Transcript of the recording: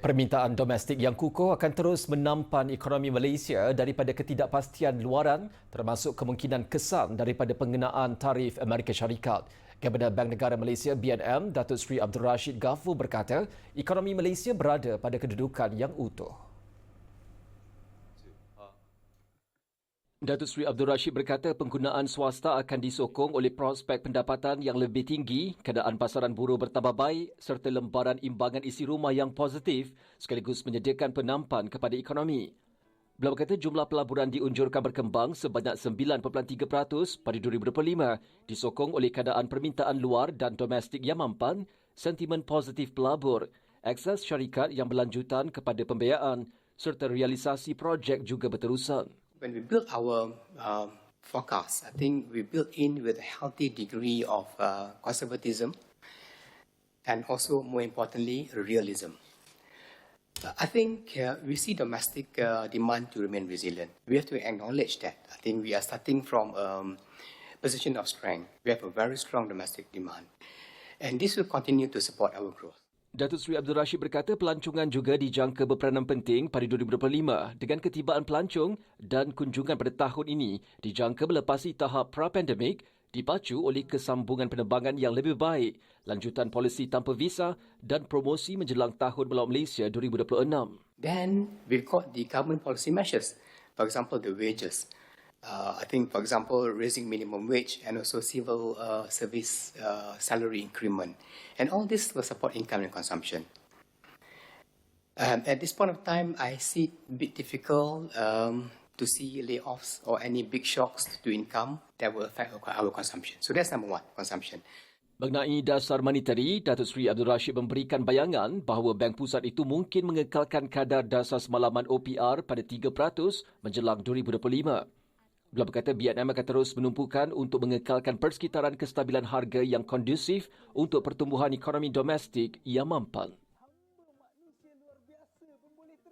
Permintaan domestik yang kukuh akan terus menampan ekonomi Malaysia daripada ketidakpastian luaran termasuk kemungkinan kesan daripada pengenaan tarif Amerika Syarikat. Gabenor Bank Negara Malaysia BNM Datuk Seri Abdul Rashid Ghafur berkata, ekonomi Malaysia berada pada kedudukan yang utuh. Datuk Seri Abdul Rashid berkata penggunaan swasta akan disokong oleh prospek pendapatan yang lebih tinggi, keadaan pasaran buruh bertambah baik serta lembaran imbangan isi rumah yang positif sekaligus menyediakan penampan kepada ekonomi. Beliau berkata jumlah pelaburan diunjurkan berkembang sebanyak 9.3% pada 2025 disokong oleh keadaan permintaan luar dan domestik yang mampan, sentimen positif pelabur, akses syarikat yang berlanjutan kepada pembiayaan serta realisasi projek juga berterusan when we built our uh, forecast, I think we built in with a healthy degree of uh, conservatism and also, more importantly, realism. I think uh, we see domestic uh, demand to remain resilient. We have to acknowledge that. I think we are starting from a um, position of strength. We have a very strong domestic demand. And this will continue to support our growth. Datuk Seri Abdul Rashid berkata pelancongan juga dijangka berperanan penting pada 2025 dengan ketibaan pelancong dan kunjungan pada tahun ini dijangka melepasi tahap pra-pandemik dipacu oleh kesambungan penerbangan yang lebih baik, lanjutan polisi tanpa visa dan promosi menjelang Tahun Melaut Malaysia 2026. Then we've got the government policy measures, for example the wages. Uh, I think, for example, raising minimum wage and also civil uh, service uh, salary increment. And all this will support income and consumption. Um, at this point of time, I see it a bit difficult um, to see layoffs or any big shocks to income that will affect our consumption. So that's number one, consumption. Mengenai dasar monetary, Datuk Seri Abdul Rashid memberikan bayangan bahawa Bank Pusat itu mungkin mengekalkan kadar dasar semalaman OPR pada 3% menjelang 2025. Beliau berkata BNM akan terus menumpukan untuk mengekalkan persekitaran kestabilan harga yang kondusif untuk pertumbuhan ekonomi domestik yang mampan.